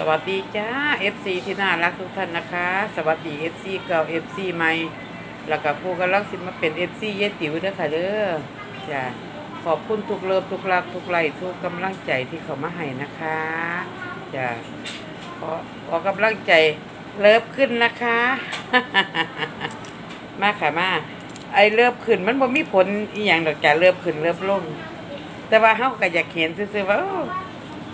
สวัสดีจ้า FC ที่น่ารักทุกท่านนะคะ สวัสดี FC เก่า FC ใหม่ แล้วก็ผู้กำลังสิมาเป็น FC เยติ๋วเด้อค่ะเด้อจ้าขอบคุณทุกเลิฟทุกรักทุกไลทุกกำลังใจที่เขามาให้นะคะจ้าขอขอกำลังใจเลิฟขึ้นนะคะ มาค่ะมาไอเลิฟขึ้นมันบ่มีผลอีหยังดอกจ้าเลิฟขึ้นเลิฟลงแต่ว่าเฮาก็อยากเห็นซื่อๆว่า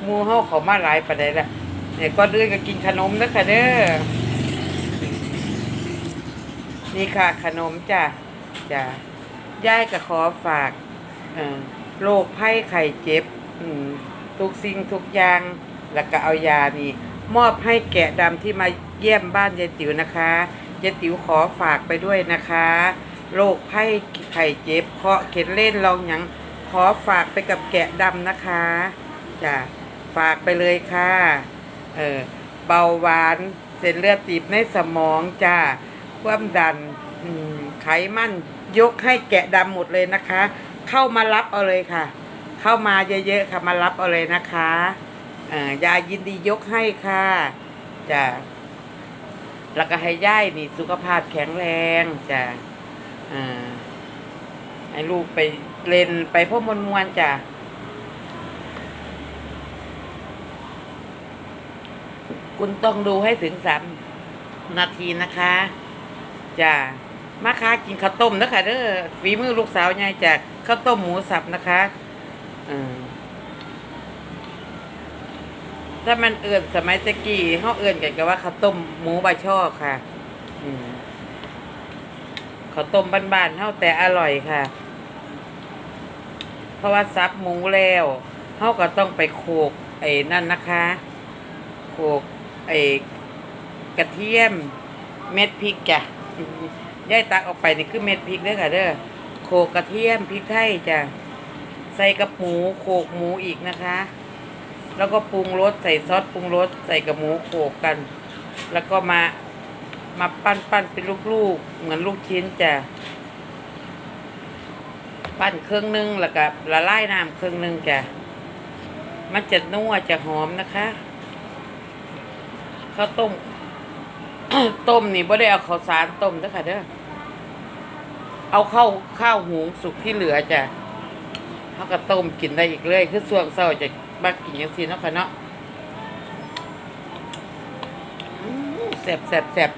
หมูเฮาเขามาหลายปานใดละ เนี่ยวก่อนอื่นก็กินขนมเด้อค่ะเด้อ นี่ค่ะขนมจ้ะจ้ะยายก็ขอฝากโรคภัยไข้เจ็บทุกสิ่งทุกอย่าง แล้วก็เอายานี่ มอบให้แกะดำที่มาเยี่ยมบ้านยายติ๋วนะคะยายติ๋วขอฝากไปด้วยนะคะโรคภัยไข้เจ็บเคาะเข็นเล่นลองหยังขอฝากไปกับแกะดำนะคะจ้ะฝากไปเลยค่ะ เออเบาหวานเส้นเลือดตีบในสมองจ้าความดันไขมันยกให้แกะดำหมดเลยนะคะ เข้ามารับเอาเลยค่ะ เข้ามาเยอะๆค่ะมารับเอาเลยนะคะยายินดียกให้ค่ะจ้ะแล้วก็ให้ย่ายนี่สุขภาพแข็งแรงจ้ะอ่าให้ลูกไปเล่นไปพ่อมวลมวลจ้ะ คุณต้องดูให้ถึงสามนาทีนะคะจ้ะมาค้ากินข้าวต้มนะคะเด้อฝีมือลูกสาวยายจากข้าวต้มหมูสับนะคะถ้ามันเอื่นสมัยตะกี้เขาเอื่นกันกับว่าข้าวต้มหมูใบช่อค่ะข้าวต้มบ้านๆเท่าแต่อร่อยค่ะ เพราะว่าซับหมูแล้วเขาก็ต้องไปโขกไอ้นั่นนะคะ โขกไอ้กระเทียมเม็ดพริกจ้ะย่ายตักออกไปนี่คือเม็ดพริกเด้อค่ะเด้อโขกกระเทียมพริกไทยจ้ะใส่กับหมูโขกหมูอีกนะคะ แล้วก็ปรุงรสใส่ซอสปรุงรสใส่กับหมูโขกกัน แล้วก็มามาปั้นปั้นเป็นลูกๆ เหมือนลูกชิ้นจ้ะปั้นเครื่องนึงแล้วก็ละลายน้ำเครื่องนึงจ้ะมันจะนัวจะหอมนะคะ ข้าวต้ม ต้มนี่บ่ได้เอาข้าวสารต้มเด้อค่ะเด้อเอาข้าวข้าวหุงสุกที่เหลือจ้ะเขาก็ต้มกินได้อีกเลย คือส่วงเศร้าจะมากินย่างซีเนาะค่ะเนาะแซ่บแซ่บแซ่บ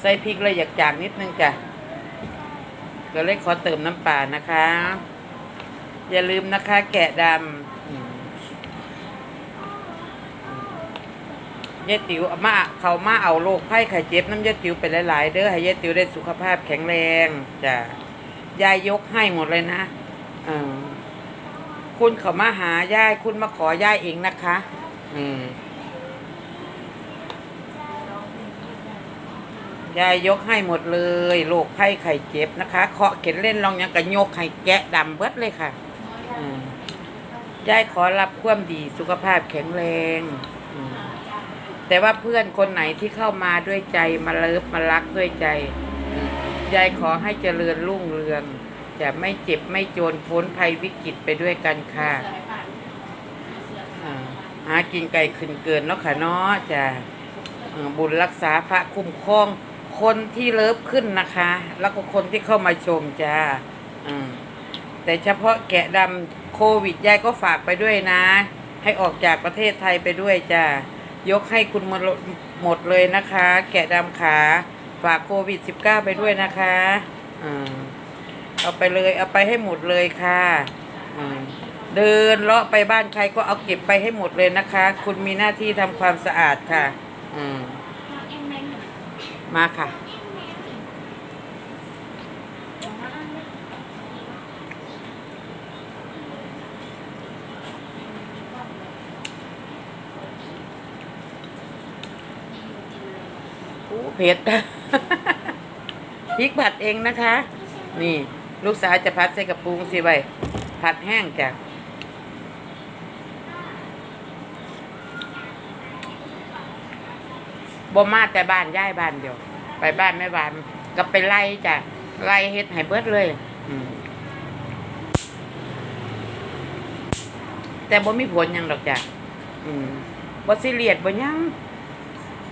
ใส่พริกเลยอยากจางนิดนึงจ้ะก็เลยขอเติมน้ำปลานะคะ อย่าลืมนะคะ แกะดำอืม ยายติ๋วมาเขามาเอาโรคไข้ไข้เจ็บน้ำยายติ๋วไปหลายๆเด้อให้ยายติ๋วได้สุขภาพแข็งแรงจ้ะยายยกให้หมดเลยนะเออคุณเขามาหายายคุณมาขอยายเองนะคะ อืมยายยกให้หมดเลยโรคไข้ไข้เจ็บนะคะเคาะเข็นเล่นลองยังกระยกให้แกะดำเบิดเลยค่ะอืมยายขอรับความดีสุขภาพแข็งแรง แต่ว่าเพื่อนคนไหนที่เข้ามาด้วยใจมาเลิฟมารักด้วยใจ ยายขอให้เจริญรุ่งเรือง จะไม่เจ็บไม่โจรพ้นภัยวิกฤตไปด้วยกันค่ะหากินไก่ขึ้นเกินเนาะค่ะเนาะจะบุญรักษาพระคุ้มครอง คนที่เลิฟขึ้นนะคะ แล้วก็คนที่เข้ามาชมจ้าอืมแต่เฉพาะแกะดำโควิดยายก็ฝากไปด้วยนะ ให้ออกจากประเทศไทยไปด้วยจ้า ยกให้คุณหมดหมดเลยนะคะ แกะดำขาฝากโควิด -19 ไปด้วยนะคะอืมเอาไปเลย เอาไปให้หมดเลยค่ะอืมเดินเลาะไปบ้านใครก็เอาเก็บไปให้หมดเลยนะคะ คุณมีหน้าที่ทำความสะอาดค่ะอืมมาค่ะ อ้เผ็ด พริกผัดเองนะคะ นี่ ลูกสาวจะพัดใส่กระปุงสิไว้ผัดแห้งจ้ะบ่มาแต่บ้านย้ายบ้านเดียว ไปบ้านแม่บ้านก็ไปไล่จ้ะไล่เฮ็ดให้เบิดเลยแต่บ่มีผลยังดอกจ้ะอืมบ่ซีเรียสบ่ยัง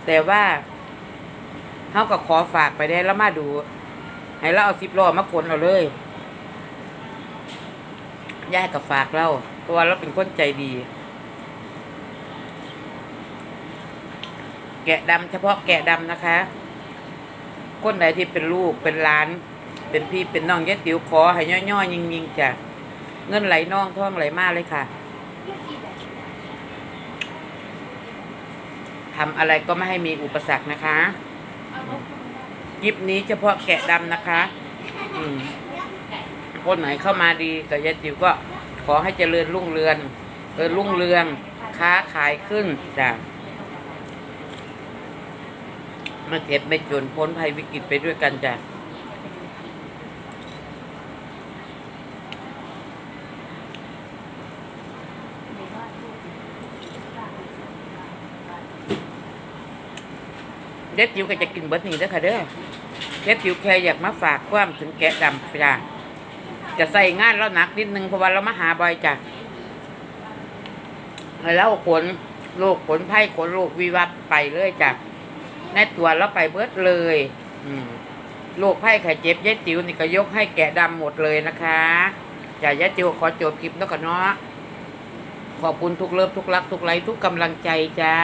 แต่ว่า เฮาก็ขอฝากไปได้แล้วมาดู ให้เราเอาสิบล้อมาขนเอาเลยยายก็ฝากเราเพราะว่าเราเป็นคนใจดี แกะดำเฉพาะแกะดำนะคะ คนไหนที่เป็นลูกเป็นหลาน เป็นพี่เป็นน้องยายติ๋วขอให้ย่อๆยิงๆจ้ะเงินไหลน่องท่องไหลมากเลยค่ะทำอะไรก็ไม่ให้มีอุปสรรคนะคะ ยิบนี้เฉพาะแกะดำนะคะ อืมคนไหนเข้ามาดีกับยายติ๋วก็ขอให้เจริญรุ่งเรืองเออรุ่งเรือง ค้าขายขึ้นจ้ะไม่เจ็บไม่จนพ้นภัยวิกฤตไปด้วยกันจ้ะ เด็ดจิ๋วก็จะกินเบิดนี่เด้ค่ะเด้อเด็ดจิ๋วแค่อยากมาฝากความถึงแกะดำจ้ะจะใส่งานแล้วหนักนิดนึงเพราะว่าเรามาหาบ่อยจ้ะให้เราขนโรคขนไข้ขนโรควิวัฒไปเลยจ้ะในตัวเราไปเบิดเลย อืมโรคไข้ไข้เจ็บยายติ๋วนี่ก็ยกให้แกะดำหมดเลยนะคะจ้ะยายติ๋วขอจบคลิปแล้วกันเนาะขอบคุณทุกเลิฟทุกรักทุกไลค์ทุกกำลังใจจ้า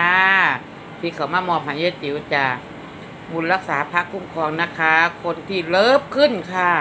ที่เขามามอบให้ยายติ๋วจ้าบุญรักษาพระคุ้มครองนะคะ คนที่เลิฟขึ้นค่ะ